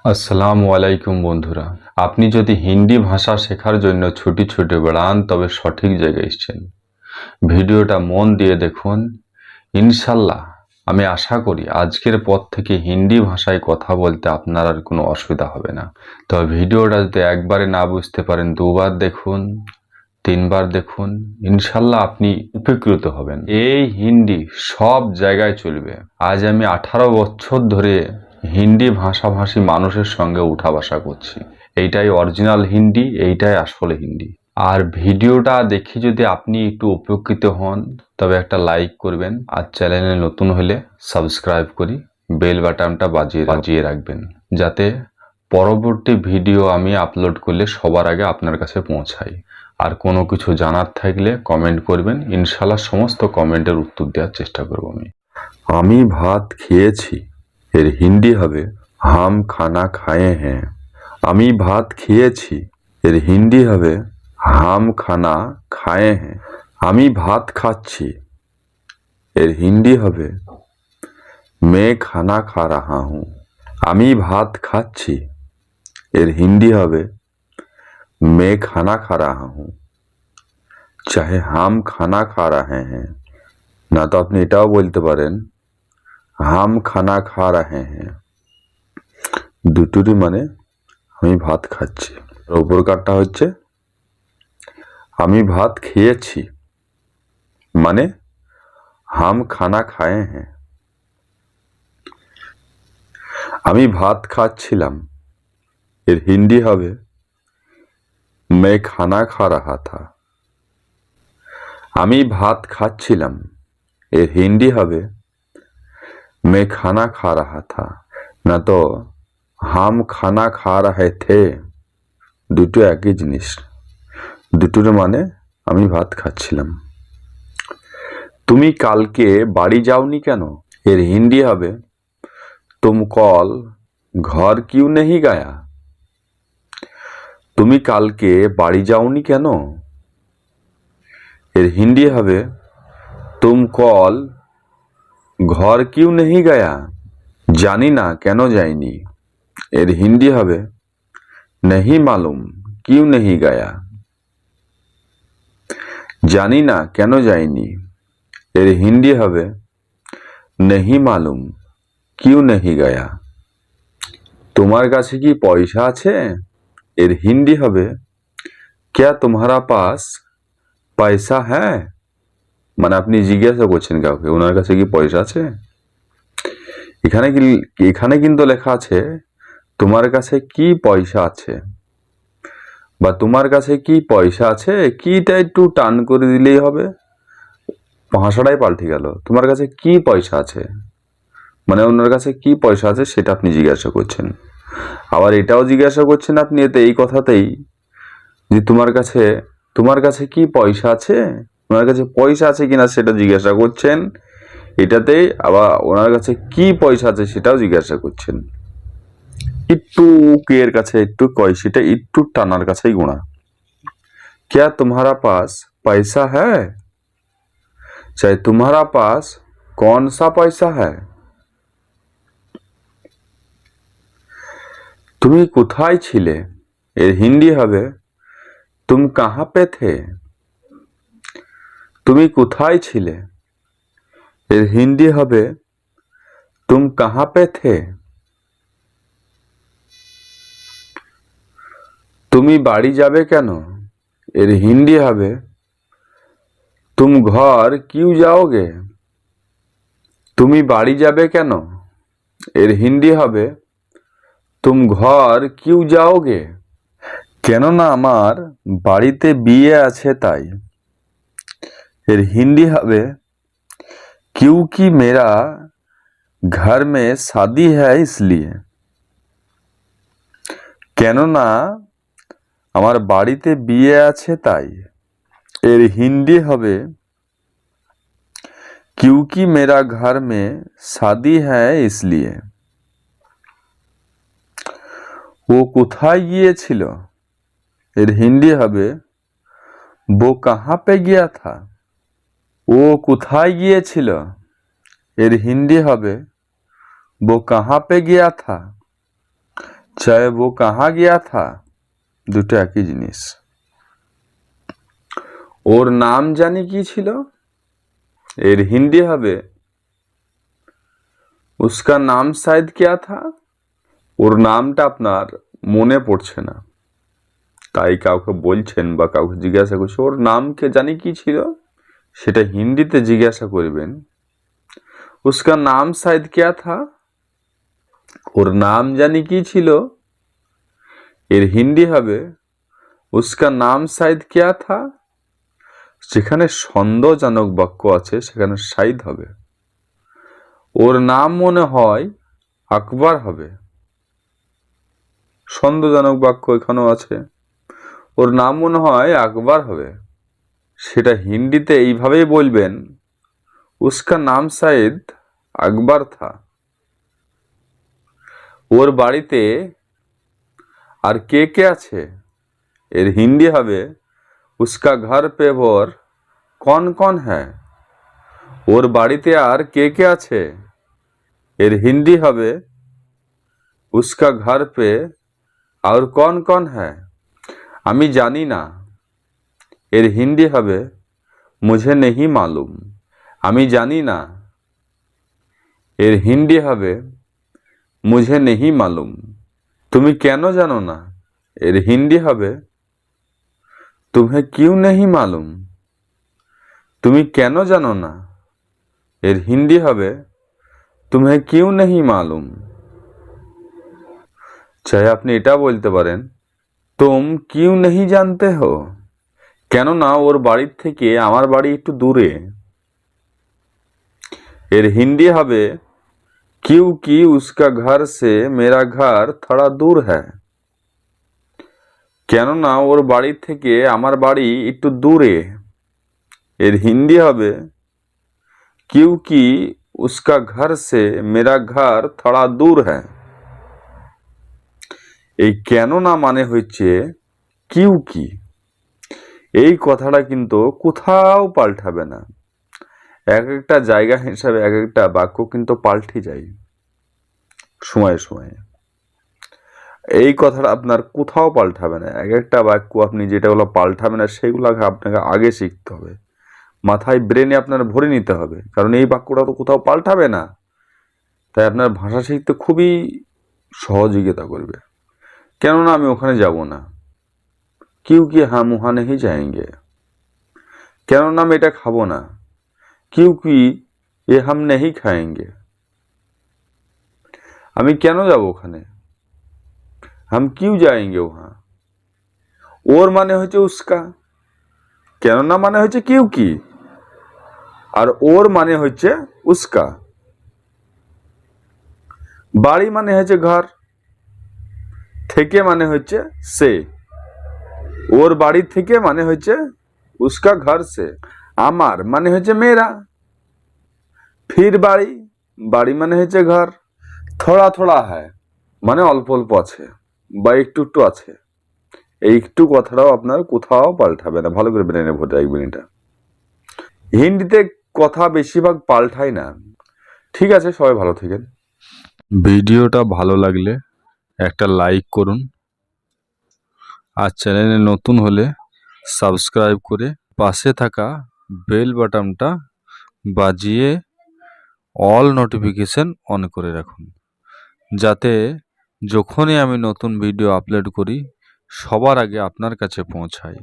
আসসালামু আলাইকুম বন্ধুরা। আপনি যদি হিন্দি ভাষা শেখার জন্য ছুটি ছুটি বেড়ান, তবে সঠিক জায়গায় এসেছেন। ভিডিওটা মন দিয়ে দেখুন। ইনশাল্লাহ, আমি আশা করি আজকের পর থেকে হিন্দি ভাষায় কথা বলতে আপনার আর কোনো অসুবিধা হবে না। তবে ভিডিওটা যদি একবারে না বুঝতে পারেন, দুবার দেখুন, তিনবার দেখুন, ইনশাল্লাহ আপনি উপকৃত হবেন। এই হিন্দি সব জায়গায় চলবে। আজ আমি আঠারো বছর ধরে হিন্দি ভাষাভাষী মানুষের সঙ্গে উঠা বসা করছি। এইটাই অরিজিনাল হিন্দি, এইটাই আসলে হিন্দি। আর ভিডিওটা দেখে যদি আপনি একটু উপকৃত হন, তবে একটা লাইক করবেন আর চ্যানেলে নতুন হলে সাবস্ক্রাইব করি বেল বাটনটা বাজিয়ে বাজিয়ে রাখবেন। যাতে পরবর্তী ভিডিও আমি আপলোড করলে সবার আগে আপনার কাছে পৌঁছাই। আর কোনো কিছু জানার থাকলে কমেন্ট করবেন ইনশাল্লাহ সমস্ত কমেন্টের উত্তর দেওয়ার চেষ্টা করব আমি। আমি ভাত খেয়েছি। এর হিন্দি হবে হাম খানা খায়ে হ্যাঁ আমি ভাত খেয়েছি এর হিন্দি হবে হাম খানা খায়ে হ্যাঁ আমি ভাত খাচ্ছি এর হিন্দি হবে মে খানা খা রাহা হুঁ আমি ভাত খাচ্ছি এর হিন্দি হবে মে খানা খা রাহা হুঁ চাহে হাম খানা খা রাহে হ্যাঁ না তো আপনি এটাও বলতে পারেন হাম খানা খা রাহে হ্যাঁ দুটোরই মানে আমি ভাত খাচ্ছি। আর উপর কারটা হচ্ছে, আমি ভাত খেয়েছি। মানে হাম খানা খায়ে হ্যাঁ। আমি ভাত খাচ্ছিলাম। এর হিন্দি হবে মে খানা খা রাহা থা আমি ভাত খাচ্ছিলাম। এর হিন্দি হবে মে খানা খা রাহা থা না তো হাম খানা খা রাহে থে দুটো একই জিনিস। দুটোর মানে আমি ভাত খাচ্ছিলাম। তুমি কালকে বাড়ি যাওনি কেন? এর হিন্দি হবে তুম কল ঘর কিউ নেহি গায়া তুমি কালকে বাড়ি যাওনি কেন? এর হিন্দি হবে তুম কল ঘর কিউ নেহি গায়া? জানি না কেন যাইনি। এর হিন্দি হবে, নেহি মালুম, কিউ নেহি গায়া? জানি না কেন যাইনি। এর হিন্দি হবে, নেহি মালুম, কিউ নেহি গায়া? তোমার কাছে কি পয়সা আছে? এর হিন্দি হবে, ক্যা তোমারা পাস পয়সা হ্যাঁ? মানে আপনি জিজ্ঞাসা করছেন কাউকে, ওনার কাছে কি পয়সা আছে? এখানে কি, এখানে কিন্তু লেখা আছে, তোমার কাছে কি পয়সা আছে? বা, তোমার কাছে কি পয়সা আছে? কিটা একটু টান করে দিলেই হবে? ভাষাটাই পাল্টে গেল, তোমার কাছে কি পয়সা আছে? মানে ওনার কাছে কি পয়সা আছে সেটা আপনি জিজ্ঞাসা করছেন। আবার এটাও জিজ্ঞাসা করছেন আপনি, এতে এই কথাতেই, যে, তোমার কাছে তোমার কাছে কি পয়সা আছে? ওনার কাছে পয়সা আছে কিনা সেটা জিজ্ঞাসা করছেন এটাতেই আবার ওনার কাছে কি পয়সা আছে সেটাও জিজ্ঞাসা করছেন একটু এর কাছে একটু কয়সিটা একটু টানার কাছেই গোনা क्या तुम्हारा पास पैसा है चाहे तुम्हारा पास कौन सा पैसा है তুমি কোথায় ছিলে এর হিন্দি হবে তুম কাহা পে থে তুমি কোথায় ছিলে? এর হিন্দি হবে, তুম কাহা পে থে? তুমি বাড়ি যাবে কেন? এর হিন্দি হবে, তুম ঘর কিউ যাওগে? তুমি বাড়ি যাবে কেন? এর হিন্দি হবে, তুম ঘর কিউ যাওগে? কেননা আমার বাড়িতে বিয়ে আছে তাই। এর হিন্দি হবে क्योंकि मेरा घर में शादी है इसलिए কেননা আমার বাড়িতে বিয়ে আছে তাই এর হিন্দি হবে क्योंकि मेरा घर में शादी है इसलिए ও কোথায় গিয়েছিল এর হিন্দি হবে वो कहाँ पे गया था ও কোথায় গিয়েছিল? এর হিন্দি হবে, বো কাহা পে গিয়া থা? চাহে ও কাহা গিয়া থা? দুটো একই জিনিস। ওর নাম জানি কি ছিল? এর হিন্দি হবে, উস্কা নাম সাইদ কেয়া থা? ওর নামটা আপনার মনে পড়ছে না। তাই কাউকে বলছেন বা কাউকে জিজ্ঞাসা করছে, ওর নামকে জানি কি ছিল? সেটা হিন্দিতে জিজ্ঞাসা করিবেন, উস্কা নাম সাইদ ক্যা থা? ওর নাম জানি কি ছিল? এর হিন্দি হবে, উস্কা নাম সাইদ ক্যা থা? যেখানে সন্দেহজনক বাক্য আছে, সেখানে সাইদ হবে। ওর নাম মনে হয় আকবর হবে। সন্দেহজনক বাক্য এখানেও আছে। ওর নাম মনে হয় আকবর হবে। সেটা হিন্দিতে এইভাবেই বলবেন, উসকা নাম শায়দ আকবর থা। ওর বাড়িতে আর কে কে আছে? এর হিন্দি হবে, উসকা ঘর পে ভোর কন কন হ্যাঁ ওর বাড়িতে আর কে কে আছে? এর হিন্দি হবে, উসকা ঘর পে আর কন কন হ্যাঁ আমি জানি না। এর হিন্দি হবে, মুঝে নেহি মালুম। আমি জানি না। এর হিন্দি হবে, মুঝে নেহি মালুম। তুমি কেন জানো না? এর হিন্দি হবে, তুমি কিউ নেহি মালুম? তুমি কেন জানো না? এর হিন্দি হবে, তুমি কিউ নেহি মালুম? চাই আপনি এটা বলতে পারেন, তুম কিউ নেহি জানতে হো? কেননা ওর বাড়ির থেকে আমার বাড়ি একটু দূরে। এর হিন্দি হবে, কিউ কি উসকা ঘর সে মেরা ঘর থড়া দূর হ্যাঁ। কেননা ওর বাড়ি থেকে আমার বাড়ি একটু দূরে। এর হিন্দি হবে, কিউ কি উসকা ঘর সে মেরা ঘর থাড়া দূর হ্যাঁ। এই কেননা মানে হচ্ছে, কিউ কি। এই কথাটা কিন্তু কোথাও পাল্টাবে না। এক একটা জায়গা হিসাবে এক একটা বাক্য কিন্তু পাল্টে যায়। সময়ে সময়ে। এই কথাটা আপনার কোথাও পাল্টাবে না। এক একটা বাক্য আপনি যেটাগুলো পাল্টাবে না সেগুলোকে আপনাকে আগে শিখতে হবে। মাথায় ব্রেনে আপনার ভরে নিতে হবে। কারণ এই বাক্যটা তো কোথাও পাল্টাবে না। তাই আপনার ভাষা শিখতে খুবই সহযোগিতা করবে। কেননা আমি ওখানে যাব না। क्योंकि हम वहाँ नहीं কেন না আমি এটা খাব না কিউকি এ হাম নেহি খায়েঙ্গে আমি কেন যাব ওখানে হাম কিউ যায়েঙ্গে ওহা ওর মানে হচ্ছে উস্কা কেন না মানে হচ্ছে কিউকি আর ওর মানে হচ্ছে উস্কা বাড়ি মানে হচ্ছে ঘর থেকে মানে হচ্ছে সে ওর বাড়ি থেকে মানে হচ্ছে উস্কা ঘর সে, আমার মানে হচ্ছে মেয়েরা। ফির বাড়ি বাড়ি মানে হচ্ছে ঘর। থোড়া থোড়া হ্যায় মানে অল্প অল্প আছে, বা একটু একটু আছে। এই একটু কথাটাও আপনার কোথাও পাল্টাবে না, ভালো করে ব্রেনে ভোট রাখবেন এটা হিন্দিতে কথা বেশিরভাগ পাল্টায় না। ঠিক আছে, সবাই ভালো থাকেন। ভিডিওটা ভালো লাগলে একটা লাইক করুন আর চ্যানেলে নতুন হলে সাবস্ক্রাইব করে পাশে থাকা বেল বাটনটা বাজিয়ে অল নোটিফিকেশান অন করে রাখুন। যাতে যখনই আমি নতুন ভিডিও আপলোড করি, সবার আগে আপনার কাছে পৌঁছায়।